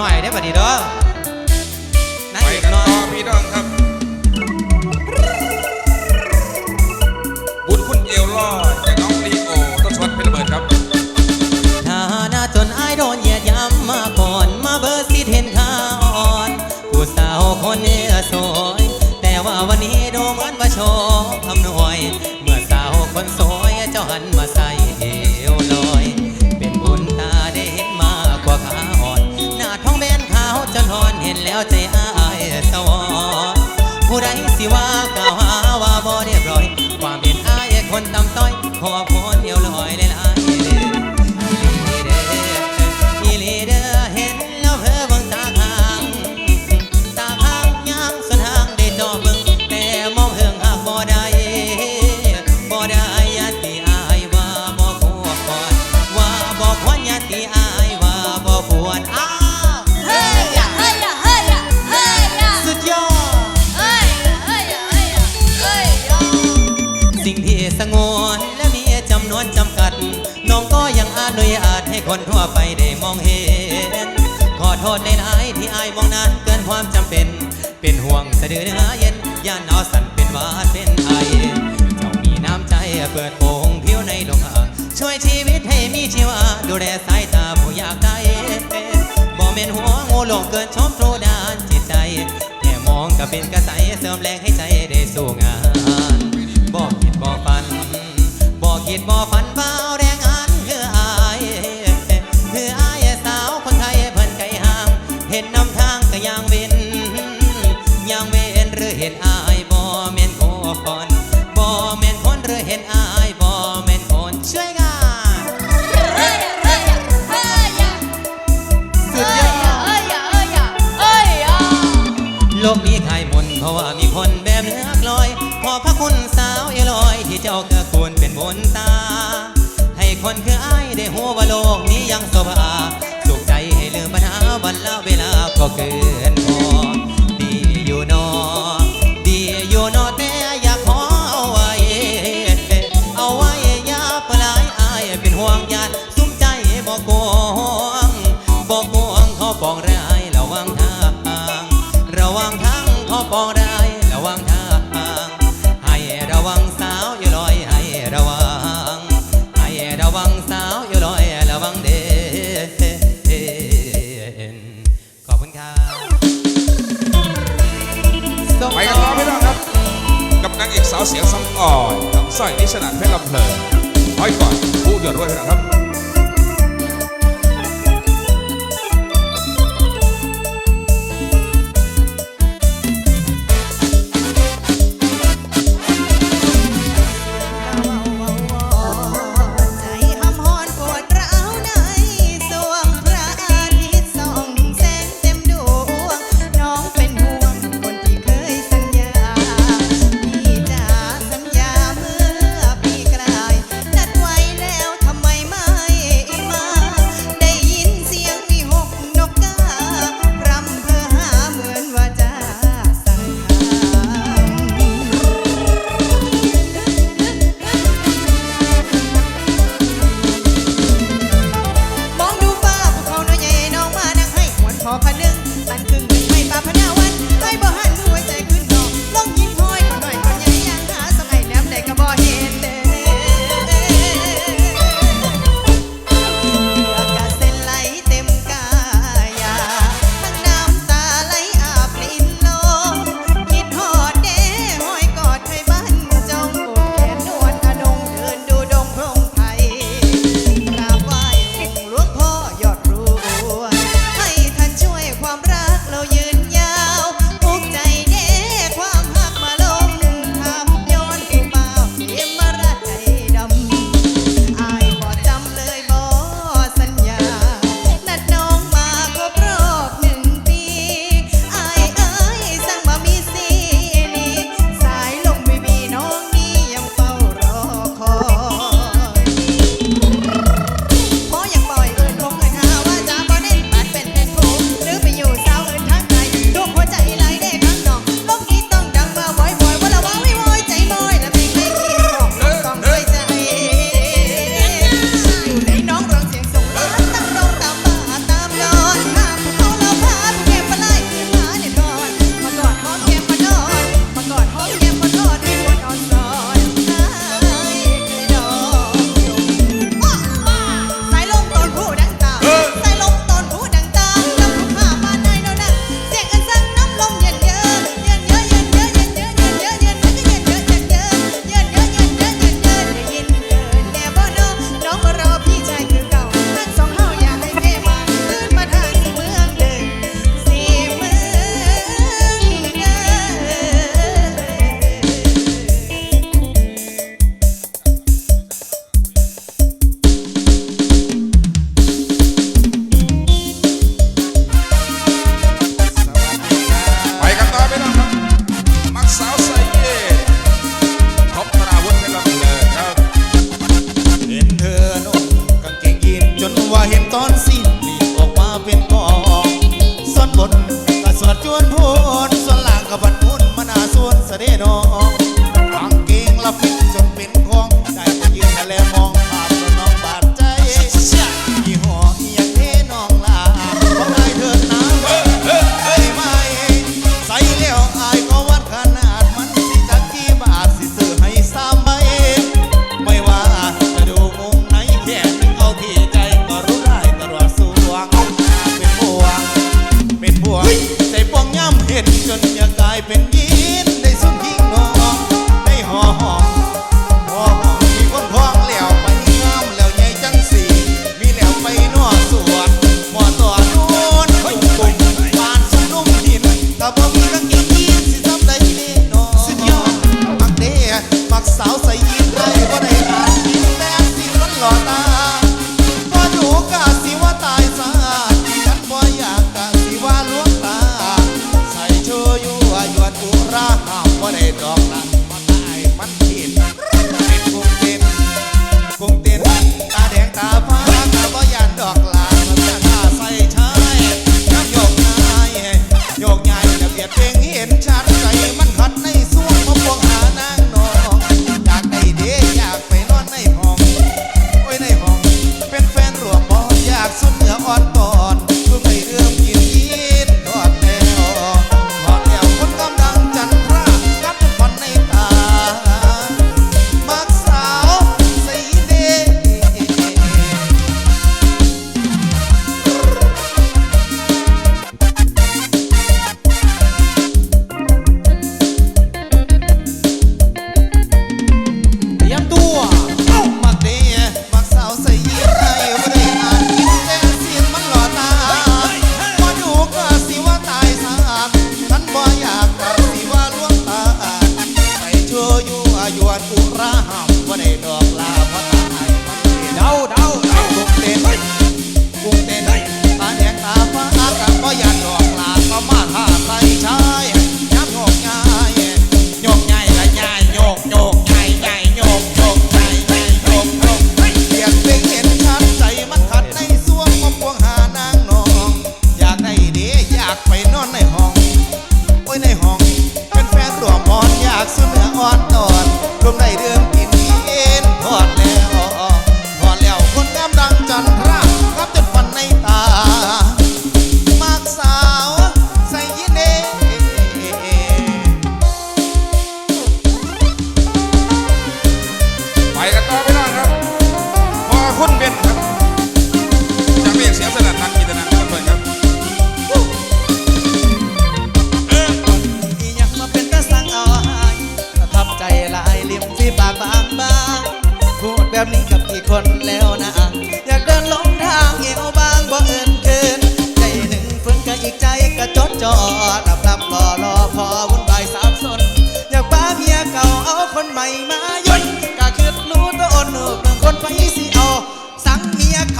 น่อยได้ป่ะดีเด้อนั่งไปเอกกันน้อต่อยพี่น้องครับ บุญคุณเอวล่อจากน้องลีโอต้นชวัดเพชรเบิดครับ ฐานะจนอายโดนเหยียดย้ำมาก่อน มาเบอร์สิเห็นข้าอ่อน ผู้สาวคนเนื้อสวยแต่ว่าวันนี้ดูเหมือนว่าโชว์คำนวย ผู้ใดสิว่ากล่าวหาว่าบ่เรียบร้อย ความเป็นอายคนต่ำต้อยขอพ คนทั่วไปได้มองเห็น ขอโทษในหลายที่อายมองนานเกินความจำเป็น เป็นห่วงสะดือเนื้อเย็นย่านอสันเป็นวาดเป็นไอเจ้ามีน้ำใจเปิดโปงผิวในลมหาช่วยชีวิตให้มีชีวาดูแลสายตาผู้อยากได้บ่เม็นหัวงูหลงเกินชมโปรดานจิตใจแค่มองก็เป็นกระใสเสริมแรงให้ใจได้สู้งานบอกคิดบอกฝันบอกคิดบอกฝันเอา เอ่อนน้องสร้อยนิชนันเพชรลำเพลินร้อยก่อนผู้หยดด้วยพี่น้องครับ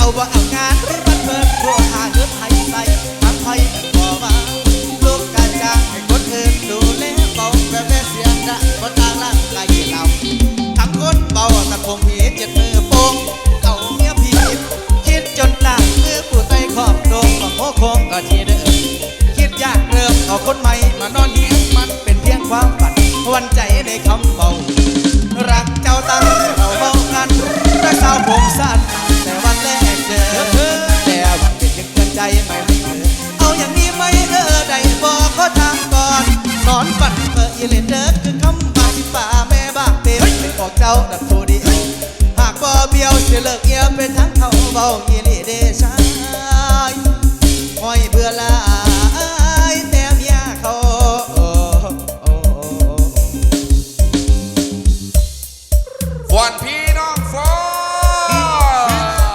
เอาว่าเอางานรถบันเทิงโทรหาเงินให้ไปทำให้บ่มาลูกการจ้งให้คนอื่นดูแลเบาแบบแเสียงดังตางร่างกายเราทั้งคนเบาแต่ผมมีเจ็ดมือโป่งเอาเมียผีคิดจนหนักมือผู้ใส่ขอบโดงบางโคคงก็ทีเดิมคิดยากเริ่เอาคนใหม่มานอนเฮียงมันเป็นเพียงความฝันวันใจในคำเบารักเจ้าตังเขาเบากันรักสาผมสั้น เล่นเด็กคือคำบาที่ป่าแม่บ้าเป็นเป็นบอกเจ้าดับโทดีหากบ่เบี้ยวจะเลิกเงียบเป็นทั้งเขาเบากิเลสเดชายคอยเบื่อลาแต่เมียเขาฟอนพี่น้องฟอ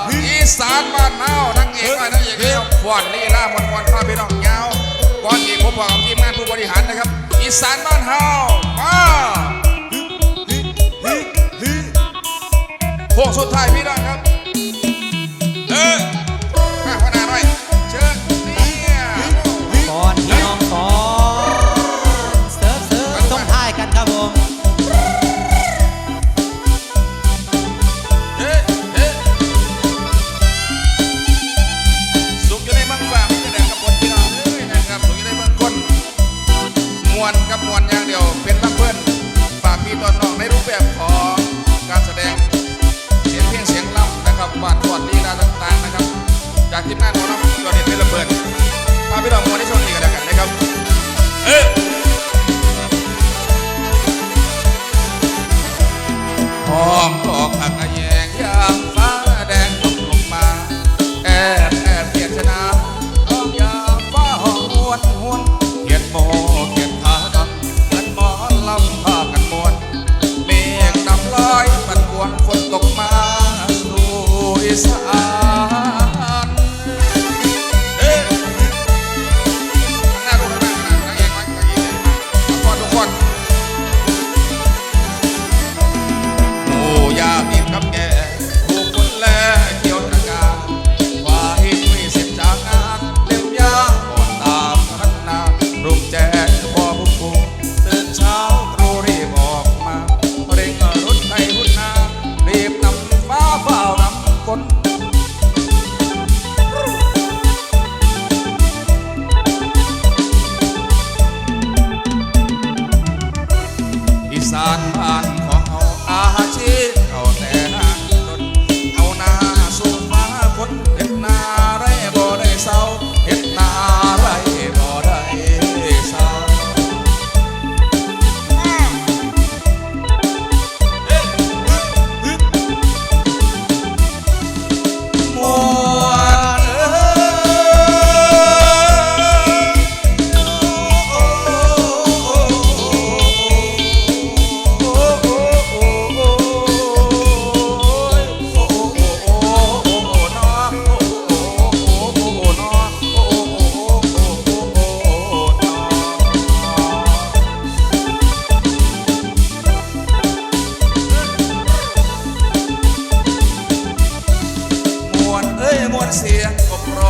นอีสานบ้านเฮานักเอกไอ้นักเอกเวฟน สานบ้านเฮามาฮึฮึฮึฮึพวกสุดท้ายพี่น้องครับ of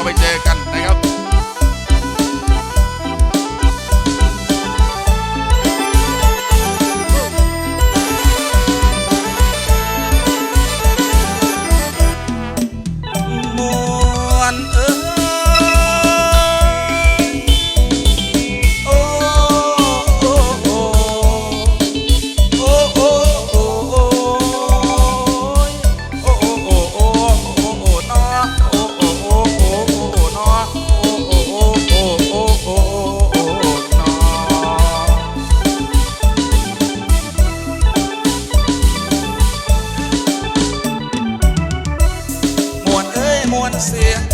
เราไปเจอกันนะครับ você.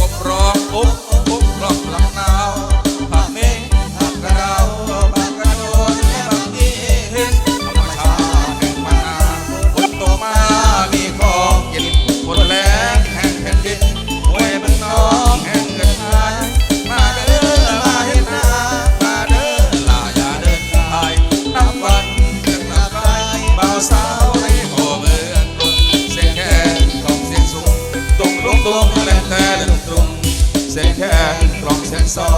กลองเสียงซอ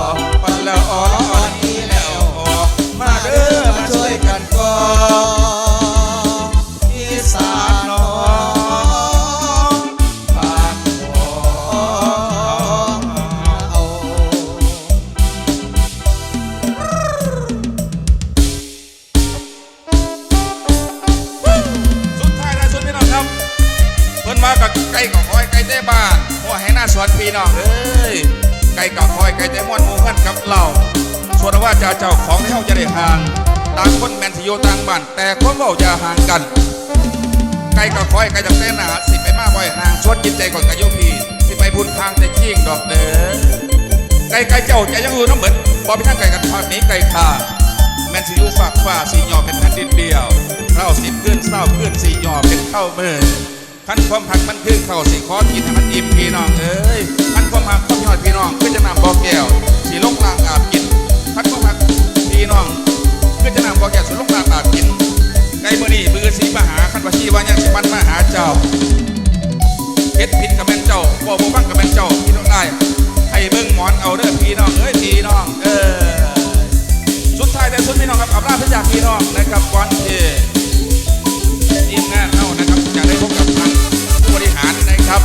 ปันแล้วอ่อนอ่อนนี้แล้วออกมาเด้อมาช่วยกันก่อน โยต่างบ้านแต่ความเว้าอย่าห่างกันไก่กับคอยไก่จากเต้นหนาสิไปมาบ่อยห่างชวนจิตใจก่อนกะยุพีสิไปบุญทางแต่ขี้งดอกเด้อไก่ไก่เจ้าจยังอยู่น้ำเหมือนบ่ไปทางไก่กันภาคนี้ไก่ขาแมนสิอยู่ฝากฟ้าสีหยอเป็นแผ่นดินเดียวเราสิบขึ้นเศร้าขึ้นสีหยอเป็นเข้ามือขันความหักมันคือเข้าสีคอกินให้มันอิ่มพี่น้องเอ้ยขันความหักความยอดพี่น้องคือจะนำบ่อแก้วสีลงลางอาบกินขันความหักพี่น้อง คือจะนำบ่อแก้วสีลงลางอาบกินไก่มือนี่มือสีมหาขันวชีว่ายังสิมันมหาเจ้าเฮ็ดผิดกับแม่นเจ้าบ่บ่ฟังกับแม่นเจ้าพี่น้องได้ให้เบิ่งหมอนเอาเด้อพี่น้องเอ้ยพี่น้องเออสุดท้ายแต่สุดพี่น้องครับอับลาพี่จากพี่น้องนะครับก่อนที่ทีมงานเท่านะครับจะได้พบกับทางผู้บริหารนะครับ